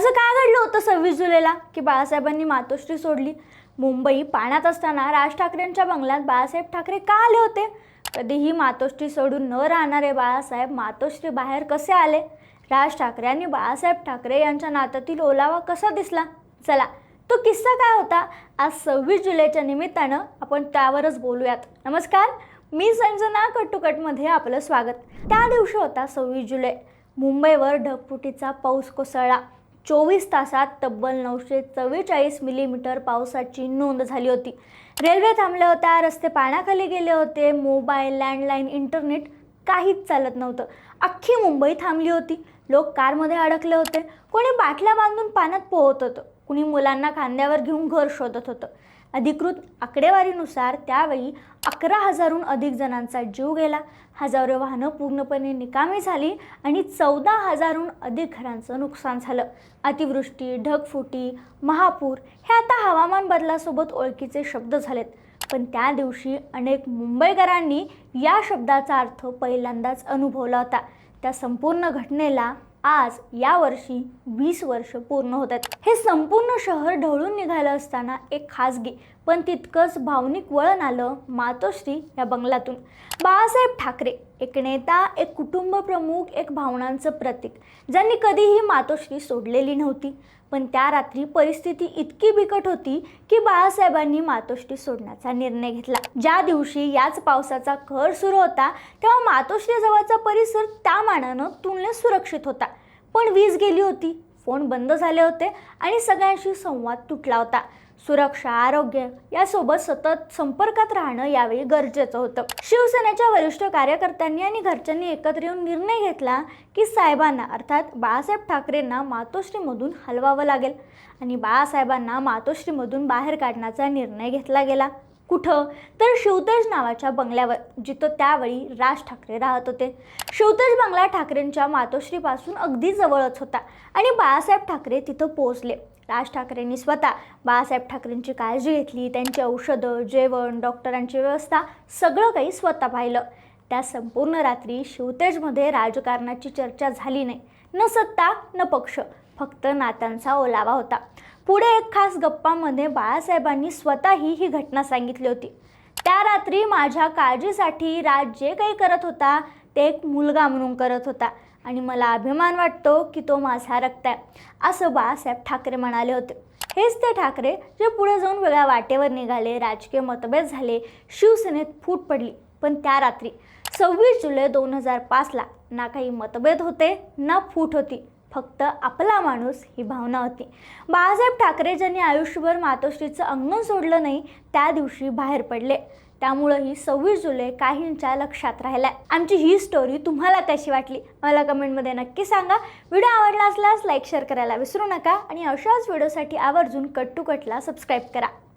असं काय घडलं होतं सव्वीस जुलैला की बाळासाहेबांनी मातोश्री सोडली? मुंबई पाण्यात असताना राज ठाकरेंच्या बंगल्यात बाळासाहेब ठाकरे का आले होते? कधीही मातोश्री सोडून न राहणारे बाळासाहेब मातोश्री बाहेर कसे आले? राज ठाकरे आणि बाळासाहेब ठाकरे यांच्या नात्यातील ओलावा कसा दिसला? चला तो किस्सा काय होता? आज सव्वीस जुलैच्या निमित्तानं आपण त्यावरच बोलूयात. नमस्कार मी संजना कट्टुकटमध्ये आपलं स्वागत. त्या दिवशी होता सव्वीस जुलै. मुंबईवर ढगफुटीचा पाऊस कोसळला. चोवीस तासात तब्बल नऊशे चव्वेचाळीस मिलीमीटर पावसाची नोंद झाली होती. रेल्वे थांबल्या होत्या रस्ते पाण्याखाली गेले होते मोबाईल लँडलाईन इंटरनेट काहीच चालत नव्हतं. अख्खी मुंबई थांबली होती. लोक कारमध्ये अडकले होते. कोणी बाटल्या बांधून पाण्यात पोहत होतं. कुणी मुलांना खांद्यावर घेऊन घर शोधत होतं. अधिकृत आकडेवारीनुसार त्यावेळी अकरा हजारहून अधिक जणांचा जीव गेला. हजारो वाहनं पूर्णपणे निकामी झाली आणि चौदा हजारहून अधिक घरांचं नुकसान झालं. अतिवृष्टी ढगफुटी महापूर हे आता हवामान बदलासोबत ओळखीचे शब्द झालेत. पण त्या दिवशी अनेक मुंबईकरांनी या शब्दाचा अर्थ पहिल्यांदाच अनुभवला होता. त्या संपूर्ण घटनेला आज या वर्षी वीस वर्ष पूर्ण होत आहेत हे संपूर्ण शहर ढवळून निघालं असताना एक खासगी पण तितकंच भावनिक वळण आलं मातोश्री या बंगलातून. बाळासाहेब ठाकरे एक नेता एक कुटुंब प्रमुख एक भावनांचं प्रतीक ज्यांनी कधीही मातोश्री सोडलेली नव्हती. पण त्या रात्री परिस्थिती इतकी बिकट होती की बाळासाहेबांनी मातोश्री सोडण्याचा निर्णय घेतला. ज्या दिवशी याच पावसाचा कहर सुरू होता तेव्हा मातोश्रीजवळचा परिसर त्या मानानं तुलनेत सुरक्षित होता. पण वीज गेली होती. फोन बंद झाले होते आणि सगळ्यांशी संवाद तुटला होता. सुरक्षा आरोग्य यासोबत सतत संपर्कात राहणं यावेळी गरजेचं होतं. शिवसेनेच्या वरिष्ठ कार्यकर्त्यांनी आणि घरच्यांनी एकत्र येऊन निर्णय घेतला की साहेबांना अर्थात बाळासाहेब ठाकरेंना मातोश्रीमधून हलवावं लागेल. आणि बाळासाहेबांना मातोश्रीमधून बाहेर काढण्याचा निर्णय घेतला गेला. कुठं? तर शिवतेज नावाच्या बंगल्यावर जिथं त्यावेळी राज ठाकरे राहत होते. शिवतेज बंगला ठाकरेंच्या मातोश्रीपासून अगदी जवळच होता आणि बाळासाहेब ठाकरे तिथं पोहोचले. राज ठाकरेंनी स्वतः बाळासाहेब ठाकरेंची काळजी घेतली त्यांची औषधं जेवण डॉक्टरांची व्यवस्था सगळं काही स्वतः पाहिलं. त्या संपूर्ण रात्री शिवतेजमध्ये राजकारणाची चर्चा झाली नाही. न सत्ता न पक्ष. फक्त नात्यांचा ओलावा होता. पुढे एक खास गप्पामध्ये बाळासाहेबांनी स्वतःही ही घटना सांगितली होती. त्या रात्री माझ्या काळजीसाठी राज जे काही करत होता ते एक मुलगा म्हणून करत होता आणि मला अभिमान वाटतो की तो माझा रक्त आहे असं बाळासाहेब ठाकरे म्हणाले होते. हेच ते ठाकरे जे पुढे जाऊन वेगळ्या वाटेवर निघाले राजकीय मतभेद झाले शिवसेनेत फूट पडली. पण त्या रात्री सव्वीस जुलै दोन हजार पाचला ना काही मतभेद होते ना फूट होती. फक्त आपला माणूस ही भावना होती. बाळासाहेब ठाकरे ज्यांनी आयुष्यभर मातोश्रीचं अंगण सोडलं नाही त्या दिवशी बाहेर पडले. त्यामुळं ही सव्वीस जुलै काहींच्या लक्षात राहिल्या. आमची ही स्टोरी तुम्हाला कशी वाटली? मला कमेंटमध्ये नक्की सांगा. व्हिडिओ आवडला असल्यास लाईक शेअर करायला विसरू नका. आणि अशाच व्हिडिओसाठी आवर्जून कट टू कटला सबस्क्राईब करा.